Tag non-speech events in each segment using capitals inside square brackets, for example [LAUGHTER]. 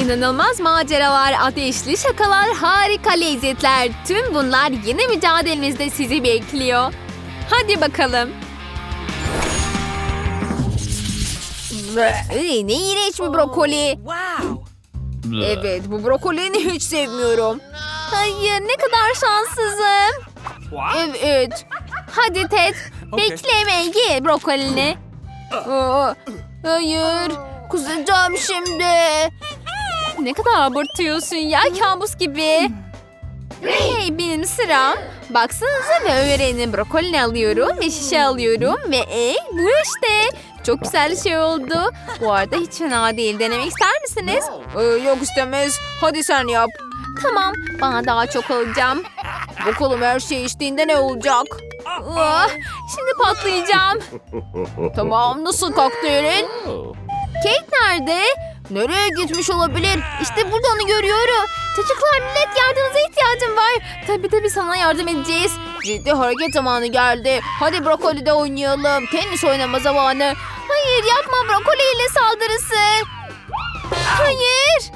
İnanılmaz maceralar, ateşli şakalar, harika lezzetler. Tüm bunlar yeni mücadelemizde sizi bekliyor. Hadi bakalım. Ay, ne iğrenç bir brokoli. Evet, bu brokolini hiç sevmiyorum. Hayır, ne kadar şanssızım. Evet. Hadi Ted, bekleme, ye brokolini. Hayır, kusacağım şimdi. Ne kadar abartıyorsun ya, kabus gibi. Hey, benim sıram. Baksanıza ve öğrenin brokolini alıyorum ve şişe alıyorum ve e, bu işte. Çok güzel şey oldu. Bu arada hiç fena değil. Denemek ister misiniz? Ee, yok istemez. Hadi sen yap. Tamam. Bana daha çok alacağım. Bakalım her şey içtiğinde ne olacak? Ah, şimdi patlayacağım. [LAUGHS] Tamam nasıl kokteylin? Kate nerede? Nereye gitmiş olabilir? İşte burada onu görüyorum. Çocuklar millet yardımınıza ihtiyacım var. Tabii tabii sana yardım edeceğiz. Ciddi hareket zamanı geldi. Hadi brokolide oynayalım. Tenis oynama zamanı. Hayır yapma brokoli ile saldırısı. Hayır.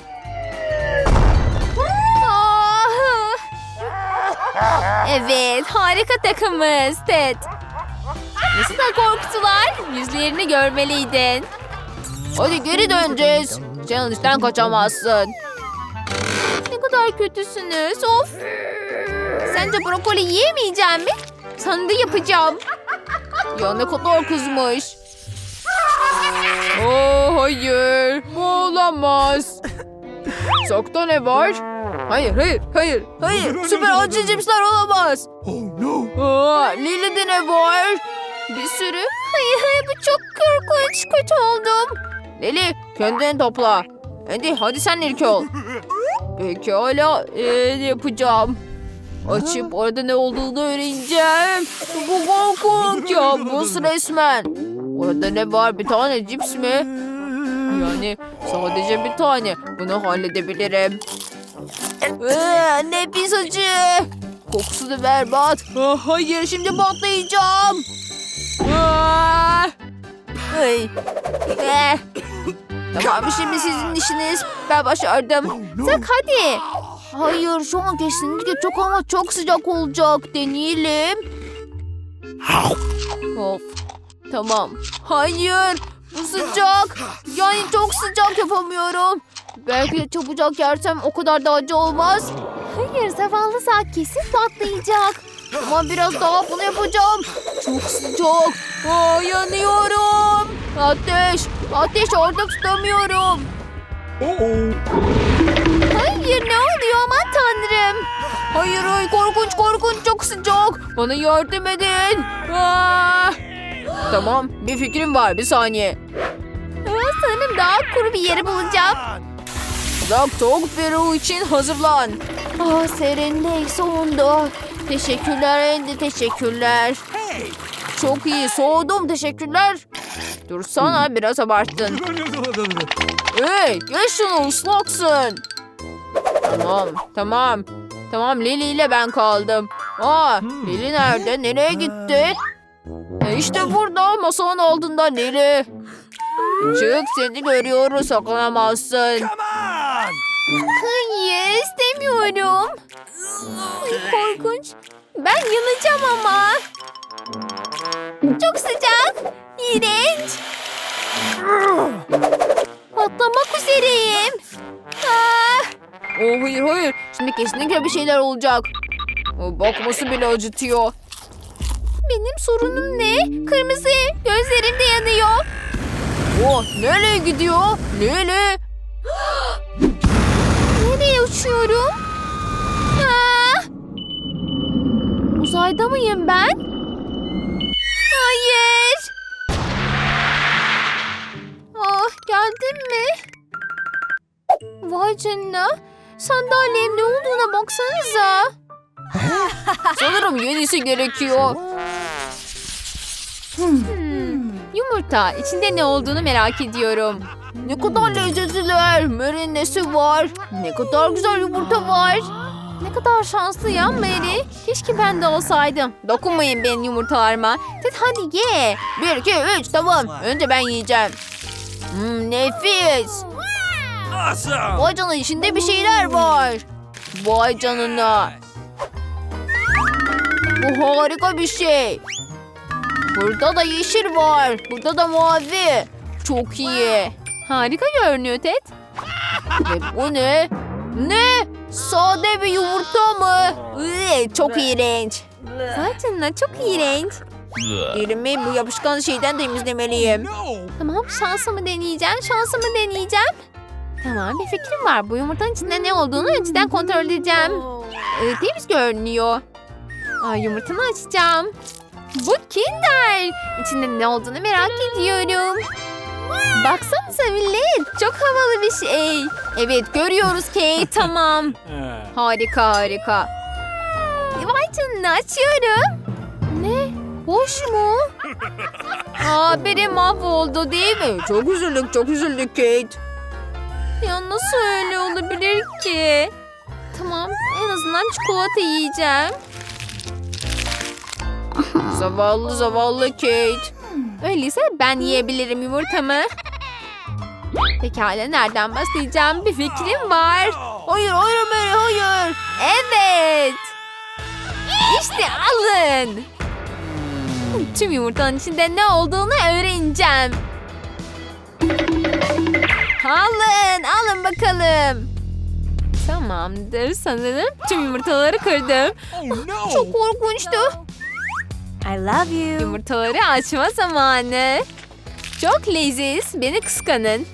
Ah. Evet harika takımız Ted. Nasıl da korktular? Yüzlerini görmeliydin. Hadi geri döneceğiz. Challenge'den kaçamazsın. Ne kadar kötüsünüz. Of. Sence brokoli yiyemeyeceğim mi? Da yapacağım. Ya ne kadar kızmış. Oh hayır. Bu olamaz. Sokta ne var? Hayır hayır hayır hayır. Süper acı cipsler olamaz. Oh no! Aa, Lili'de ne var? Bir sürü. Hayır hayır bu çok korkunç. Kötü oldum. Lili kendini topla. Hadi hadi sen ilk ol. Pekala ee, yapacağım. Açıp orada ne olduğunu öğreneceğim. Bu korkunç ya bu resmen. Orada ne var bir tane cips mi? Yani sadece bir tane. Bunu halledebilirim. Ee, nefis acı. Kokusu da berbat. Ah, hayır şimdi patlayacağım. Ah. Ay. Eh. Tamam şimdi sizin işiniz. Ben başardım. Sak hadi. Hayır şu an kesinlikle çok ama çok sıcak olacak. Deneyelim. Of. Tamam. Hayır. Bu sıcak. Yani çok sıcak yapamıyorum. Belki de çabucak yersem o kadar da acı olmaz. Hayır zavallı saat kesin patlayacak. Ama biraz daha bunu yapacağım. Çok sıcak. Aa, yanıyorum. Ateş. Ateş orada tutamıyorum. Hayır ne oluyor aman tanrım. Hayır hayır korkunç korkunç çok sıcak. Bana yardım edin. Aa! Tamam bir fikrim var bir saniye. Aa, sanırım daha kuru bir yeri bulacağım. Soğuk bir ruh için hazırlan. Ah serinlik sonunda. Teşekkürler Andy teşekkürler. Çok iyi soğudum teşekkürler. Dursana biraz abarttın. Hey geç şunu ıslaksın. Tamam tamam. Tamam Lili ile ben kaldım. Aa Lili nerede? Nereye gitti? E işte burada masanın altında Lili. Çık seni görüyoruz saklanamazsın. Hayır istemiyorum. Korkunç. Ben yanacağım ama. Çok sıcak. İğrenç. Patlamak üzereyim. Ah. Oh hayır hayır. Şimdi kesinlikle bir şeyler olacak. O bakması bile acıtıyor. Benim sorunum ne? Kırmızı. Gözlerim de yanıyor. Oh nereye gidiyor? Lili. Nereye uçuyorum? Ah! Uzayda mıyım ben? Hayır. Geldin mi? Vay canına. Sandalyem ne olduğuna baksanıza. [LAUGHS] Sanırım yenisi gerekiyor. Hmm, Yumurta. İçinde ne olduğunu merak ediyorum. Ne kadar lezzetliler. Mary'nin nesi var? Ne kadar güzel yumurta var. Ne kadar şanslı ya Mary. Keşke ben de olsaydım. Dokunmayın benim yumurtalarıma. Ted hadi ye. Bir, iki, üç tamam. Önce ben yiyeceğim. Hmm, nefis. Awesome. Vay canına içinde bir şeyler var. Vay canına. Bu harika bir şey. Burada da yeşil var. Burada da mavi. Çok iyi. Harika görünüyor Ted. Ve bu ne? Ne? Sade bir yumurta mı? Iı, çok iğrenç. Vay canına çok iğrenç. Elimi bu yapışkan şeyden temizlemeliyim. No. Tamam şansımı deneyeceğim. Şansımı deneyeceğim. Tamam bir fikrim var. Bu yumurtanın içinde ne olduğunu önceden kontrol edeceğim. Ee, temiz görünüyor. Aa, yumurtanı açacağım. Bu Kinder. İçinde ne olduğunu merak ediyorum. Baksanıza millet. Çok havalı bir şey. Evet görüyoruz Kate [LAUGHS] tamam. Uh, Harika harika. Vay canına açıyorum. Ne? Boş mu? Aa biri mahvoldu değil mi? Çok üzüldük çok üzüldük Kate. Ya nasıl öyle olabilir ki? Tamam en azından çikolata yiyeceğim. zavallı zavallı Kate. Öyleyse ben yiyebilirim yumurtamı. Pekala nereden başlayacağım bir fikrim var. Hayır hayır Mary hayır. Evet. İşte alın. [LAUGHS] Tüm yumurtanın içinde ne olduğunu öğreneceğim. Alın alın bakalım. Tamamdır sanırım tüm yumurtaları kırdım. [LAUGHS] oh no. Çok korkunçtu. I love you. Yumurtaları açma zamanı. Çok leziz. Beni kıskanın.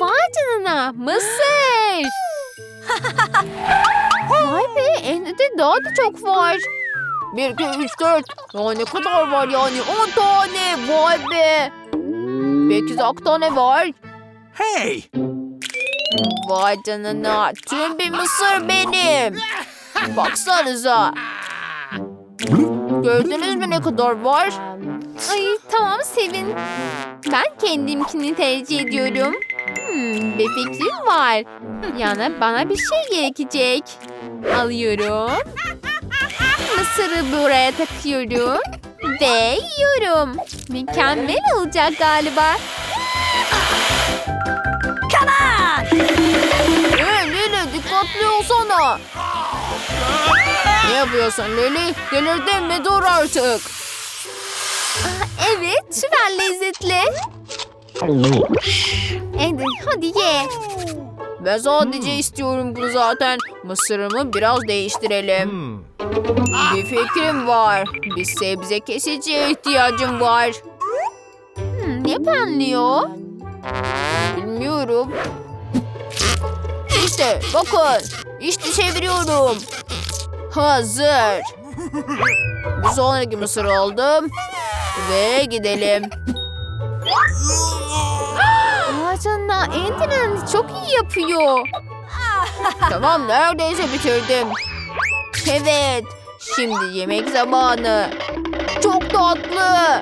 Vay canına mısır. [GASPS] Vay be elinde daha da çok var. Bir, iki, üç, dört. Ya ne kadar var yani? On tane. Vay be. Belki de tane var. Hey. Vay canına. Tüm bir mısır benim. Baksanıza. Gördünüz mü ne kadar var? Ay tamam Sevin. Ben kendimkini tercih ediyorum. Hmm, bir fikrim var. Yani bana bir şey gerekecek. Alıyorum. Mısırı buraya takıyorum. Ve yiyorum. Mükemmel olacak galiba. Ee, Lili dikkatli olsana. Ne yapıyorsun Lili? Delirdin mi? Dur artık. evet süper lezzetli. Hadi, hadi ye. Ben sadece istiyorum bunu zaten. Mısırımı biraz değiştirelim. Hmm. Bir fikrim var. Bir sebze kesiciye ihtiyacım var. Hmm, ne planlıyor? Bilmiyorum. İşte bakın. İşte çeviriyorum. Hazır. Bir sonraki mısır aldım. Ve gidelim. Canına Andy'nin çok iyi yapıyor. [LAUGHS] tamam neredeyse bitirdim. Evet. Şimdi yemek zamanı. Çok tatlı.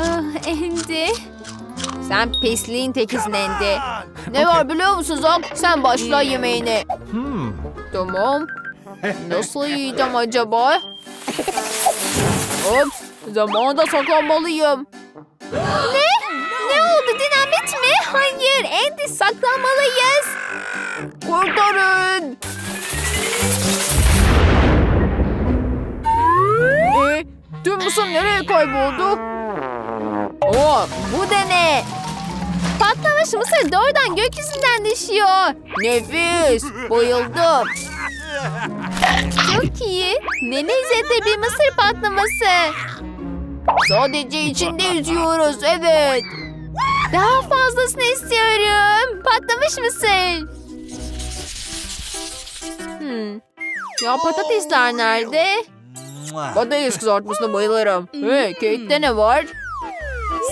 Ah Andy. Sen pisliğin tekisin Andy. Ne var biliyor musun Zak? Sen başla yemeğine. Hmm. Tamam. [LAUGHS] Nasıl yiyeceğim acaba? Ops. Zamanında saklanmalıyım. [LAUGHS] mısır nereye kayboldu? Oo, bu da ne? Patlamış mısır doğrudan gökyüzünden düşüyor. Nefis. Bayıldım. Çok iyi. Ne lezzetli bir mısır patlaması. Sadece içinde yüzüyoruz evet. Daha fazlasını istiyorum. Patlamış mısır. Hmm. Ya patatesler nerede? Patates kızartmasına bayılırım. Hey, Kate'de ne var?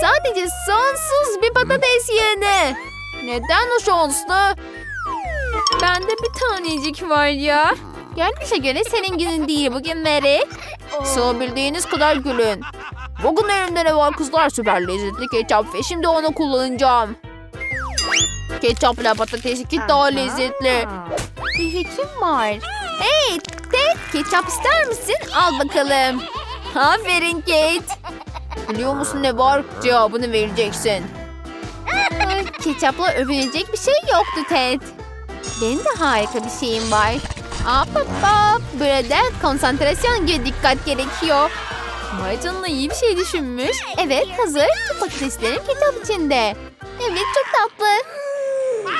Sadece sonsuz bir patates yığını. Neden o şanslı? Bende bir tanecik var ya. Görünüşe göre senin günün değil bugün Mary. Sığabildiğiniz kadar gülün. Bugün elimde ne var kızlar süper lezzetli ketçap ve şimdi onu kullanacağım. Ketçapla patates iki daha lezzetli. Bir fikrim var. Hey ketçap ister misin? Al bakalım. Aferin Kate. Biliyor musun ne var? Cevabını vereceksin. Ay, Ketçapla övünecek bir şey yoktu Ted. Benim de harika bir şeyim var. Hop hop hop. Burada konsantrasyon gibi dikkat gerekiyor. Vay canına iyi bir şey düşünmüş. Evet hazır. Tüm patateslerim ketçap içinde. Evet çok tatlı.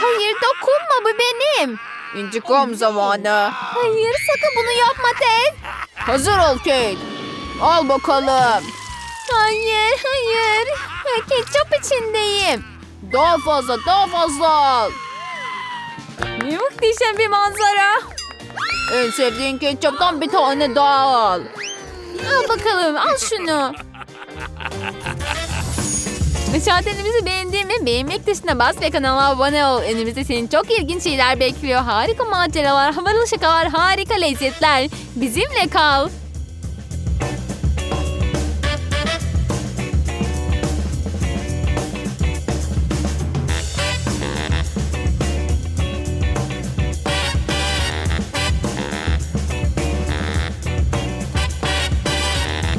Hayır dokunma bu benim. İntikam zamanı. Hayır sakın bunu yapma Ted. Hazır ol Kate. Al bakalım. Hayır hayır. Ketçap içindeyim. Daha fazla daha fazla al. Muhteşem bir manzara. En sevdiğin ketçaptan bir tane daha al. Al bakalım al şunu. Müsaadenimizi beğendiğimi beğenmek tuşuna bas ve kanala abone ol. Önümüzde senin çok ilginç şeyler bekliyor. Harika maceralar, havalı şakalar, harika lezzetler. Bizimle kal.